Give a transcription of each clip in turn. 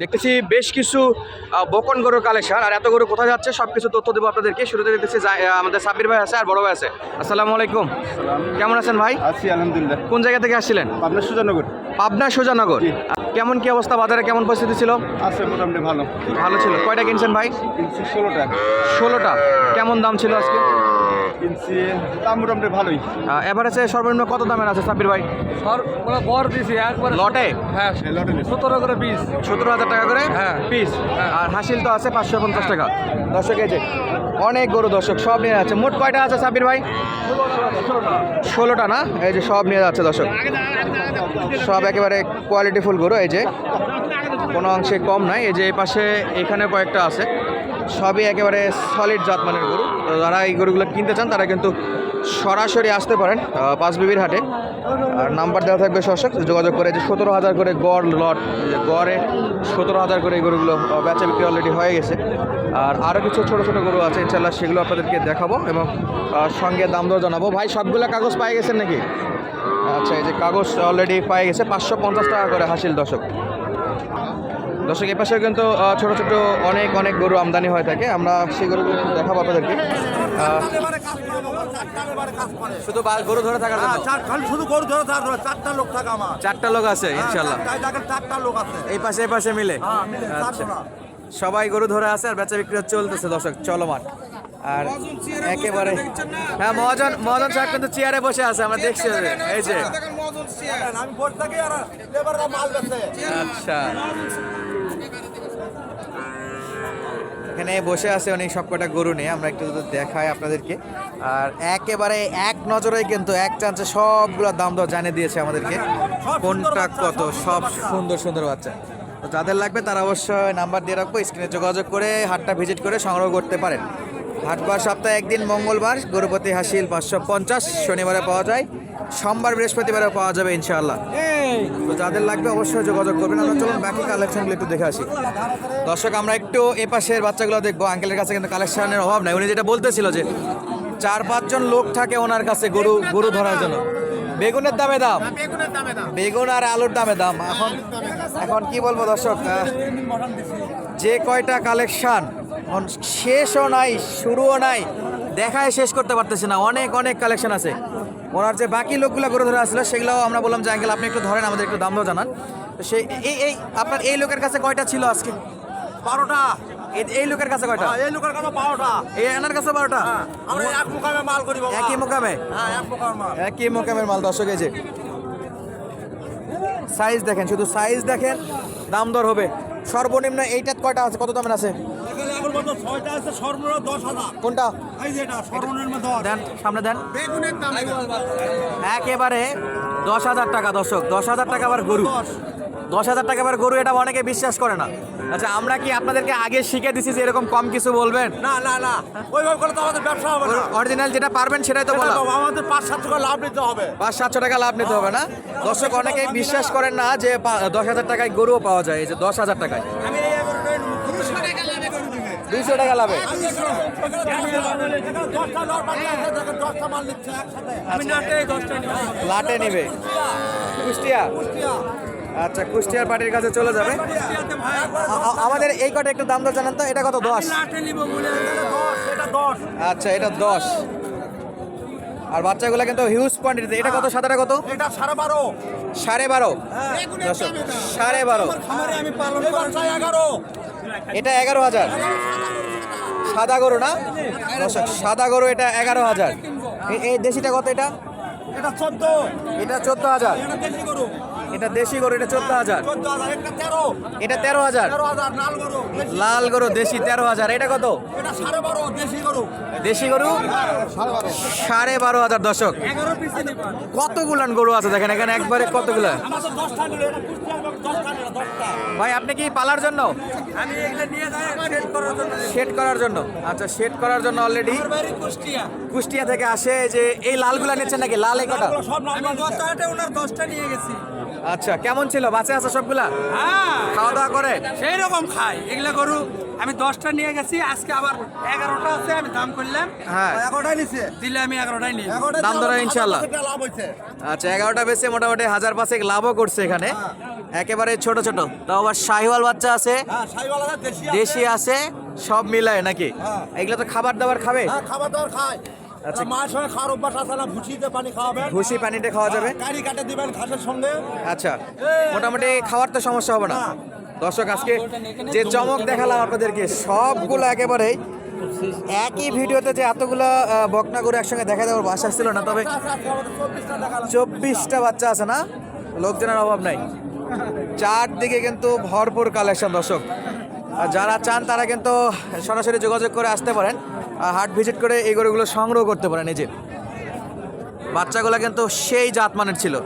দেখতেছি বেশ কিছু বকন গরুর কালেকশন আর এত গরু কোথায় যাচ্ছে সব কিছু তথ্য দেবো আপনাদেরকে। শুরুতে দেখতেছি আমাদের সাব্বির ভাই আছে আর বড় ভাই আছে। আসসালামু আলাইকুম। কেমন আছেন ভাই? আছি আলহামদুলিল্লাহ। কোন জায়গা থেকে আসছিলেন? পাবনা সুজানগর। পাবনা সুজানগর। কেমন কি অবস্থা? বাজারে কেমন পরিস্থিতি ছিল? আছে মোটামুটি ভালো। ভালো ছিল। কয়টা কিনছেন ভাই? ষোলোটা। ষোলোটা। কেমন দাম ছিল আজকে? কিনছি দাম মোটামুটি ভালোই। এভারেজে সর্বনিম্ন কত দামের আছে সাব্বির ভাই? বর দিছি একবার লটে? হ্যাঁ এই লটে সতেরো করে পিস সতেরো হাজার টাকা করে হ্যাঁ। পিস আর হাসিল তো আছে পাঁচশো পঞ্চাশ টাকা। দর্শক এই যে অনেক গরু দর্শক সব নিয়ে যাচ্ছে। মোট কয়টা আছে সাব্বির ভাই? ষোলোটা না? এই যে সব নিয়ে যাচ্ছে দর্শক। সব একেবারে কোয়ালিটি ফুল গরু এই যে। কোনো অংশে কম নাই। এই যে এই পাশে এখানে কয়েকটা আছে। সবই একেবারে সলিড জাতমানের গরু। যারা এই গরুগুলো কিনতে চান তারা কিন্তু সরাসরি আসতে পারেন আহ, পাঁচ বিবির হাটে। আর নাম্বার দেওয়া থাকবে দর্শক যোগাযোগ করে যে সতেরো হাজার করে গড় লট গড়ে সতেরো হাজার করে এই গরুগুলো বেচা বিক্রি অলরেডি হয়ে গেছে। আর আরও কিছু ছোটো ছোটো গরু আছে ইনশাল্লাহ সেগুলো আপনাদেরকে দেখাবো এবং সঙ্গে দাম দর জানাব। ভাই সবগুলো কাগজ পাই গেছেন নাকি? আচ্ছা এই যে কাগজ অলরেডি পাই গেছে পাঁচশো পঞ্চাশ টাকা করে হাসিল দর্শক। দর্শক এ পাশেও কিন্তু ছোট ছোট অনেক অনেক গরু আমদানি হয়ে থাকে। আমরা সেই গরুগুলো দেখাবো আপনাদেরকে। আহ, শুধু গরু ধরে থাকার শুধু গরু ধরে চারটা লোক থাকে আমার। চারটা লোক আছে ইনশাল্লাহ চারটা- লোক আছে। এই পাশে এই পাশে মিলে? হ্যাঁ, আচ্ছা। সবাই গরু ধরে আছে আর বেচা বিক্রি চলতেছে দর্শক চলো চলমান। আর একেবারে হ্যাঁ মহাজন মহাজন সাহেব কিন্তু চেয়ারে বসে আছে আমরা দেখছি এই যে। আচ্ছা। এখানে বসে আছে অনেক সব কটা গরু নিয়ে, আমরা একটু দেখাই আপনাদেরকে। আর একেবারে এক নজরে কিন্তু এক চান্সে সবগুলো দাম দর জানিয়ে দিয়েছে আমাদেরকে। কোনটা কত? সব সুন্দর সুন্দর বাচ্চা। তো যাদের লাগবে তারা অবশ্যই নাম্বার দিয়ে রাখব, স্ক্রিনে যোগাযোগ করে হাটটা ভিজিট করে সংগ্রহ করতে পারেন। হাটবার সপ্তাহে একদিন মঙ্গলবার, গরুপতি হাসিল পাঁচশো পঞ্চাশ, শনিবারে পাওয়া যায়। সোমবার বৃহস্পতিবারে পাওয়া যাবে ইনশাআল্লাহ। তো যাদের লাগবে অবশ্যই যোগাযোগ করবেন। আমরা চলুন বাকি কালেকশনগুলো একটু দেখে আসি। দর্শক, আমরা একটু এ পাশের বাচ্চাগুলো দেখব। আঙ্কেলের কাছে কিন্তু কালেকশনের অভাব নাই। উনি যেটা বলতেছিল যে চার পাঁচজন লোক থাকে ওনার কাছে গরু গরু ধরার জন্য। বেগুনের দামে দাম। বেগুন আর আলুর দামে দাম। এখন এখন কি বলব দর্শক যে কয়টা কালেকশন শেষও নাই, শুরুও নাই। দেখায় শেষ করতে পারতেছে না। অনেক অনেক কালেকশন আছে। ওনার যে বাকি লোকগুলো করে ধরে আসলো সেগুলো আমরা বললাম যে আঙ্কেল আপনি একটু ধরেন আমাদের একটু দাম জানান। তো সেই এই এই আপনার এই লোকের কাছে কয়টা ছিল আজকে? বারোটা। এই- লোকের কাছে কয়টা? হ্যাঁ, এই লোকের কাছে বারোটা। এই এনার কাছে বারোটা? হ্যাঁ, আমরা এক মুখামে মাল করি একই মোকামে? হ্যাঁ এক মুখামে মাল। একই মোকামের মাল এই যে। সাইজ দেখেন শুধু সাইজ দেখেন দাম দর হবে। সর্বনিম্ন এইটা কয়টা আছে? কত দামের আছে? মতো ছয়টা আছে সর্বনিম্ন দশ হাজার। কোনটা? এই যে এটা সর্বনিম্ন দশ দেন সামনে দেন। বেগুনের দাম একেবারে দশ হাজার টাকা দর্শক। দশ হাজার টাকা আবার গরু। দশ। হাজার টাকা আবার গরু এটা অনেকে বিশ্বাস করে না। আচ্ছা আমরা কি আপনাদেরকে আগে শিখে দিছি যে এরকম কম কিছু বলবেন? না না না। ওইভাবে করে তো আমাদের ব্যবসা হবে না। অরিজিনাল যেটা পারবেন সেটাই তো বলা। আমাদের পাঁচ সাতশো করে লাভ নিতে হবে। পাঁচ সাতশো টাকা লাভ নিতে হবে না? দর্শক অনেকেই বিশ্বাস করেন না যে দশ হাজার টাকায় গরুও পাওয়া যায়। এই যে দশ হাজার টাকায়। দুইশো টাকা লাভে। লট নিবে। কুষ্টিয়া? আচ্ছা কুষ্টিয়ার পার্টির কাছে চলে যাবে। আমাদের এই কটা একটু দাম দর জানান তো এটা কত দশ? আচ্ছা এটা দশ। আর বাচ্চাগুলো কিন্তু হিউজ কোয়ান্টিটিতে এটা কত সাদাটা কত? এটা সাড়ে বারো। সাড়ে বারো। দর্শক সাড়ে বারো। আমি পালন এগারো। এটা এগারো হাজার। সাদা গরু না? সাদা গরু এটা এগারো হাজার। এই দেশিটা কত এটা? এটা চোদ্দ। এটা চোদ্দ হাজার। এটা দেশি গরু এটা চোদ্দ হাজার। এটা তেরো। হাজার। লাল গরু দেশি। তেরো হাজার। এটা কত? দেশি গরু। সাড়ে বারো হাজার দশক কতগুলান গরু আছে দেখেন এখানে একবারে কতগুলা? ভাই আপনি কি পালার জন্য? শেড করার জন্য। আচ্ছা শেড করার জন্য অলরেডি কুষ্টিয়া। থেকে আসে যে এই লালগুলা নিচ্ছেন নাকি? লাল এই কটা? সব ওনার দশটা নিয়ে গেছি। আচ্ছা কেমন ছিল? বাঁচে আছে সবগুলা? হ্যাঁ। খাওয়া দাওয়া করে? সেই রকম খাই। এগুলা গরু আমি দশটা নিয়ে গেছি আজকে আবার এগারোটা আছে আমি দাম করলাম। হ্যাঁ। এগারোটাই নিছে? দিলে আমি এগারোটাই নিই। দাম ধরা ইনশাল্লাহ। আচ্ছা এগারোটা বেশি মোটামুটি হাজার পাঁচেক লাভও করছে এখানে। একেবারে ছোট ছোট। তাও আবার শাহিওয়াল বাচ্চা আছে। হ্যাঁ দেশি আছে। সব মিলায় নাকি? হ্যাঁ। এগুলো তো খাবার দাবার খাবে? হ্যাঁ খাবার দাবার খায়। আচ্ছা। আচ্ছা মায়ের সঙ্গে খাওয়ার অভ্যাস আছে না ভুসিতে পানি খাওয়াবেন। ভুসি পানিতে খাওয়া যাবে কারি কাটে দিবেন ঘাসের সঙ্গে। আচ্ছা। মোটামুটি খাওয়ার তো সমস্যা হবে না। দর্শক আজকে যে চমক দেখালাম আপনাদেরকে সবগুলো একেবারেই একই ভিডিওতে যে এতগুলো বকনা করে একসঙ্গে দেখা দেওয়ার বাসা ছিল না তবে আচ্ছা, আমাদের চব্বিশটা বাচ্চা আছে না? লোকজনের অভাব নাই। চারদিকে কিন্তু ভরপুর কালেকশন দর্শক। আর যারা চান তারা কিন্তু সরাসরি যোগাযোগ করে আসতে পারেন। হাট ভিজিট করে এই গরুগুলো সংগ্রহ করতে পারেন নিজে বাচ্চাগুলো কিন্তু সেই জাত মানের ছিল।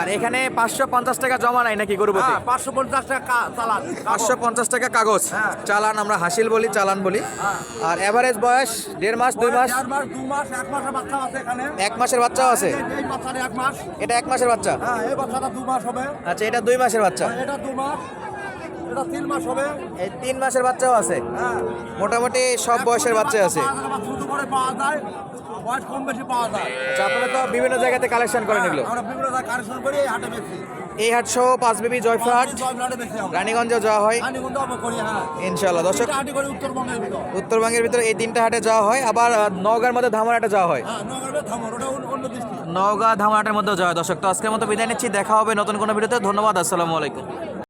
আর এখানে পাঁচশো পঞ্চাশ টাকা জমা নাই নাকি গরুপতি হ্যাঁ পাঁচশো পঞ্চাশ টাকা চালান পাঁচশো পঞ্চাশ টাকা কাগজ। হ্যাঁ। চালান আমরা হাসিল বলি চালান বলি। আর এভারেজ বয়স দেড় মাস দুই মাস? এক মাসের বাচ্চাও আছে এটা এক মাসের বাচ্চা? হ্যাঁ আচ্ছা এটা দুই মাসের বাচ্চা? এটা মাস। এটা তিন মাস হবে? এই তিন মাসের বাচ্চাও আছে। হ্যাঁ। মোটামুটি সব বয়সের বাচ্চা আছে। ছোট করে পাওয়া যায় বয়স কম বেশি পাওয়া যায়। আচ্ছা আপনারা তো বিভিন্ন জায়গাতে কালেকশন করেন এগুলো আমরা বিভিন্ন জায়গায় কালেকশন করি এই হাটে বেশি। এই হাট সহ জয়পুরহাটে বেশি আমরা রানীগঞ্জেও যাওয়া হয়। হ্যাঁ। ইনশাল্লাহ দর্শক। উত্তরবঙ্গের ভিতরে। এই তিনটা হাটে যাওয়া হয় আবার নওগাঁর মধ্যে ধামারহাটে যাওয়া হয়। হ্যাঁ নওগাঁ ধামারহাটের মধ্যেও যাওয়া হয় দর্শক। তো আজকের মতো বিদায় নিচ্ছি দেখা হবে নতুন কোনো ভিডিওতে। ধন্যবাদ আসসালামু আলাইকুম।